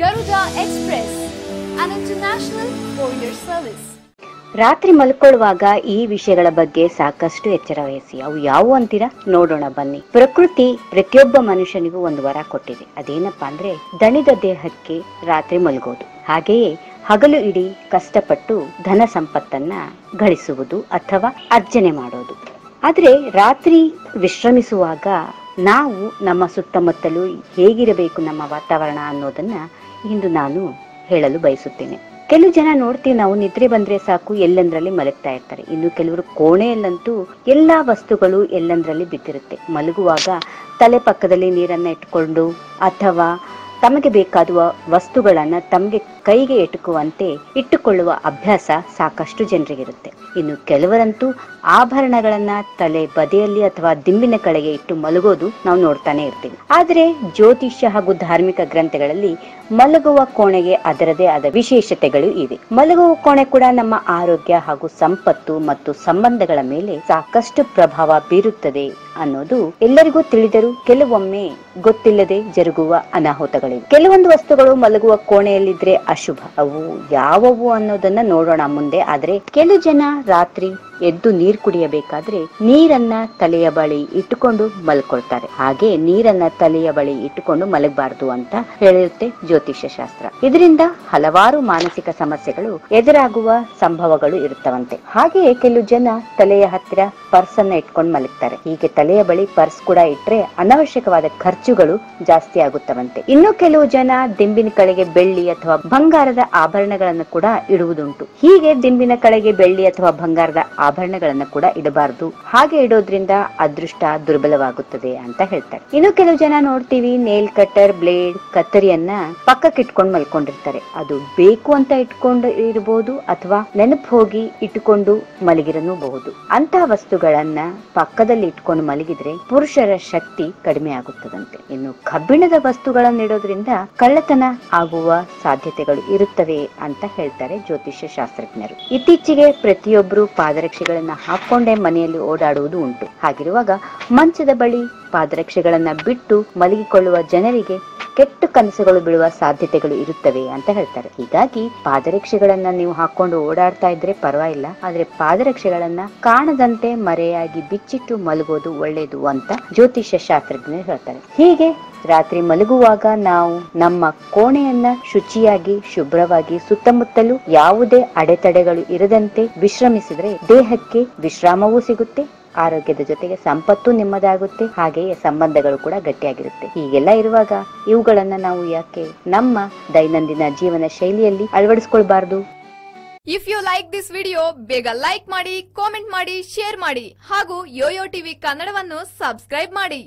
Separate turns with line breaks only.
Garuda express international courier service.
ರಾತ್ರಿ ಮಲ್ಕೊಳ್ಳುವಾಗ ಈ ವಿಷಯಗಳ ಬಗ್ಗೆ ಸಾಕಷ್ಟು ಎಚ್ಚರ ವಹಿಸಿ ಅವು ಯಾವುವು ಅಂತೀರಾ? ನೋಡೋಣ, ಬನ್ನಿ. ಪ್ರಕೃತಿ ಪ್ರತಿಯೊಬ್ಬ ಮನುಷ್ಯನಿಗೂ ಒಂದು ವರ ಕೊಟ್ಟಿದೆ. ಅದೇನಪ್ಪಾ ಅಂದ್ರೆ, ದಣಿದ ದೇಹಕ್ಕೆ ರಾತ್ರಿ ಮಲಗೋದು. ಹಾಗೆಯೇ ಹಗಲು ಇಡೀ ಕಷ್ಟಪಟ್ಟು ಧನ ಸಂಪತ್ತನ್ನ ಗಳಿಸುವುದು ಅಥವಾ ಅರ್ಜನೆ ಮಾಡೋದು. ಆದ್ರೆ ರಾತ್ರಿ ವಿಶ್ರಮಿಸುವಾಗ ನಾವು ನಮ್ಮ ಸುತ್ತಮುತ್ತಲು ಹೇಗಿರಬೇಕು ನಮ್ಮ ವಾತಾವರಣ ಅನ್ನೋದನ್ನ ಇಂದು ನಾನು ಹೇಳಲು ಬಯಸುತ್ತೇನೆ. ಕೆಲವು ಜನ ನೋಡ್ತೀವಿ ನಾವು ನಿದ್ರೆ ಬಂದ್ರೆ ಸಾಕು, ಎಲ್ಲಂದ್ರಲ್ಲಿ ಮಲಗ್ತಾ ಇರ್ತಾರೆ. ಇನ್ನು ಕೆಲವರು ಕೋಣೆಯಲ್ಲಂತೂ ಎಲ್ಲಾ ವಸ್ತುಗಳು ಎಲ್ಲಂದ್ರಲ್ಲಿ ಬಿದ್ದಿರುತ್ತೆ. ಮಲಗುವಾಗ ತಲೆ ಪಕ್ಕದಲ್ಲಿ ನೀರನ್ನ ಇಟ್ಕೊಂಡು ಅಥವಾ ತಮಗೆ ಬೇಕಾದ ವಸ್ತುಗಳನ್ನ ತಮಗೆ ಕೈಗೆ ಎಟುಕುವಂತೆ ಇಟ್ಟುಕೊಳ್ಳುವ ಅಭ್ಯಾಸ ಸಾಕಷ್ಟು ಜನರಿಗಿರುತ್ತೆ. ಇನ್ನು ಕೆಲವರಂತೂ ಆಭರಣಗಳನ್ನ ತಲೆ ಬದಿಯಲ್ಲಿ ಅಥವಾ ದಿಂಬಿನ ಕಡೆಗೆ ಇಟ್ಟು ಮಲಗೋದು ನಾವು ನೋಡ್ತಾನೆ ಇರ್ತೀವಿ. ಆದರೆ ಜ್ಯೋತಿಷ್ಯ ಹಾಗೂ ಧಾರ್ಮಿಕ ಗ್ರಂಥಗಳಲ್ಲಿ ಮಲಗುವ ಕೋಣೆಗೆ ಅದರದೇ ಆದ ವಿಶೇಷತೆಗಳು ಇವೆ. ಮಲಗುವ ಕೋಣೆ ಕೂಡ ನಮ್ಮ ಆರೋಗ್ಯ ಹಾಗೂ ಸಂಪತ್ತು ಮತ್ತು ಸಂಬಂಧಗಳ ಮೇಲೆ ಸಾಕಷ್ಟು ಪ್ರಭಾವ ಬೀರುತ್ತದೆ ಅನ್ನೋದು ಎಲ್ಲರಿಗೂ ತಿಳಿದರೂ ಕೆಲವೊಮ್ಮೆ ಗೊತ್ತಿಲ್ಲದೆ ಜರುಗುವ ಅನಾಹುತಗಳಿವೆ. ಕೆಲವೊಂದು ವಸ್ತುಗಳು ಮಲಗುವ ಕೋಣೆಯಲ್ಲಿದ್ರೆ ಅಶುಭ. ಅವು ಯಾವುವು ಅನ್ನೋದನ್ನ ನೋಡೋಣ ಮುಂದೆ. ಆದ್ರೆ ಕೆಲವು ಜನ ರಾತ್ರಿ ಎದ್ದು ನೀರ್ ಕುಡಿಯಬೇಕಾದ್ರೆ ನೀರನ್ನ ತಲೆಯ ಬಳಿ ಇಟ್ಟುಕೊಂಡು ಮಲ್ಕೊಳ್ತಾರೆ. ಹಾಗೆ ನೀರನ್ನ ತಲೆಯ ಬಳಿ ಇಟ್ಟುಕೊಂಡು ಮಲಗಬಾರದು ಅಂತ ಹೇಳಿರುತ್ತೆ ಜ್ಯೋತಿಷ್ಯ ಶಾಸ್ತ್ರ. ಇದರಿಂದ ಹಲವಾರು ಮಾನಸಿಕ ಸಮಸ್ಯೆಗಳು ಎದುರಾಗುವ ಸಂಭವಗಳು ಇರುತ್ತವಂತೆ. ಹಾಗೆಯೇ ಕೆಲವು ಜನ ತಲೆಯ ಹತ್ತಿರ ಪರ್ಸ್ ಅನ್ನ ಇಟ್ಕೊಂಡು ಮಲಗ್ತಾರೆ. ಹೀಗೆ ತಲೆಯ ಬಳಿ ಪರ್ಸ್ ಕೂಡ ಇಟ್ರೆ ಅನವಶ್ಯಕವಾದ ಖರ್ಚುಗಳು ಜಾಸ್ತಿ ಆಗುತ್ತವಂತೆ. ಇನ್ನು ಕೆಲವು ಜನ ದಿಂಬಿನ ಕಡೆಗೆ ಬೆಳ್ಳಿ ಅಥವಾ ಬಂಗಾರದ ಆಭರಣಗಳನ್ನು ಕೂಡ ಇಡುವುದುಂಟು. ಹೀಗೆ ದಿಂಬಿನ ಕಡೆಗೆ ಬೆಳ್ಳಿ ಅಥವಾ ಬಂಗಾರದ ಆಭರಣಗಳನ್ನ ಕೂಡ ಇಡಬಾರದು. ಹಾಗೆ ಇಡೋದ್ರಿಂದ ಅದೃಷ್ಟ ದುರ್ಬಲವಾಗುತ್ತದೆ ಅಂತ ಹೇಳ್ತಾರೆ. ಇನ್ನು ಕೆಲವು ಜನ ನೋಡ್ತೀವಿ ನೇಲ್ ಕಟ್ಟರ್ ಬ್ಲೇಡ್ ಕತ್ತರಿಯನ್ನ ಪಕ್ಕಕ್ಕೆ ಇಟ್ಕೊಂಡು ಮಲ್ಕೊಂಡಿರ್ತಾರೆ. ಅದು ಬೇಕು ಅಂತ ಇಟ್ಕೊಂಡು ಇರಬಹುದು ಅಥವಾ ನೆನಪು ಹೋಗಿ ಇಟ್ಟುಕೊಂಡು ಮಲಗಿರನೂಬಹುದು. ಅಂತಹ ವಸ್ತುಗಳನ್ನ ಪಕ್ಕದಲ್ಲಿ ಇಟ್ಕೊಂಡು ಮಲಗಿದ್ರೆ ಪುರುಷರ ಶಕ್ತಿ ಕಡಿಮೆ ಆಗುತ್ತದಂತೆ. ಇನ್ನು ಕಬ್ಬಿಣದ ವಸ್ತುಗಳನ್ನು ಇಡೋದ್ರಿಂದ ಕಳ್ಳತನ ಆಗುವ ಸಾಧ್ಯತೆಗಳು ಇರುತ್ತವೆ ಅಂತ ಹೇಳ್ತಾರೆ ಜ್ಯೋತಿಷ್ಯ ಶಾಸ್ತ್ರಜ್ಞರು. ಇತ್ತೀಚೆಗೆ ಪ್ರತಿಯೊಬ್ಬರು ಪಾದರಕ್ಷೆಗಳನ್ನ ಹಾಕೊಂಡೇ ಮನೆಯಲ್ಲಿ ಓಡಾಡುವುದು ಉಂಟು. ಹಾಗಿರುವಾಗ ಮಂಚದ ಬಳಿ ಪಾದರಕ್ಷೆಗಳನ್ನ ಬಿಟ್ಟು ಮಲಗಿಕೊಳ್ಳುವ ಜನರಿಗೆ ಕೆಟ್ಟ ಕನಸುಗಳು ಬೀಳುವ ಸಾಧ್ಯತೆಗಳು ಇರುತ್ತವೆ ಅಂತ ಹೇಳ್ತಾರೆ. ಹೀಗಾಗಿ ಪಾದರಕ್ಷೆಗಳನ್ನ ನೀವು ಹಾಕೊಂಡು ಓಡಾಡ್ತಾ ಇದ್ರೆ ಪರವಾಗಿಲ್ಲ. ಆದ್ರೆ ಪಾದರಕ್ಷೆಗಳನ್ನ ಕಾಣದಂತೆ ಮರೆಯಾಗಿ ಬಿಚ್ಚಿಟ್ಟು ಮಲಗೋದು ಒಳ್ಳೇದು ಅಂತ ಜ್ಯೋತಿಷ್ಯ ಶಾಸ್ತ್ರಜ್ಞರು ಹೇಳ್ತಾರೆ. ಹೀಗೆ ರಾತ್ರಿ ಮಲಗುವಾಗ ನಾವು ನಮ್ಮ ಕೋಣೆಯನ್ನ ಶುಚಿಯಾಗಿ, ಶುಭ್ರವಾಗಿ ಸುತ್ತಮುತ್ತಲು ಯಾವುದೇ ಅಡೆತಡೆಗಳು ಇರದಂತೆ ವಿಶ್ರಮಿಸಿದ್ರೆ ದೇಹಕ್ಕೆ ವಿಶ್ರಾಮವೂ ಸಿಗುತ್ತೆ ಆರೋಗ್ಯದ ಜೊತೆಗೆ ಸಂಪತ್ತು ನಿಮ್ಮದಾಗುತ್ತೆ, ಹಾಗೆಯೇ ಸಂಬಂಧಗಳು ಕೂಡ ಗಟ್ಟಿಯಾಗಿರುತ್ತೆ. ಹೀಗೆಲ್ಲ ಇರುವಾಗ ಇವುಗಳನ್ನ ನಾವು ಯಾಕೆ ನಮ್ಮ ದೈನಂದಿನ ಜೀವನ ಶೈಲಿಯಲ್ಲಿ ಅಳವಡಿಸಿಕೊಳ್ಬಾರ್ದು?
If you like this video ಬೇಗ ಲೈಕ್ ಮಾಡಿ ಕಾಮೆಂಟ್ ಮಾಡಿ ಶೇರ್ ಮಾಡಿ, ಹಾಗೂ ಯೋಯೋ ಟಿವಿ ಕನ್ನಡವನ್ನು ಸಬ್ಸ್ಕ್ರೈಬ್ ಮಾಡಿ.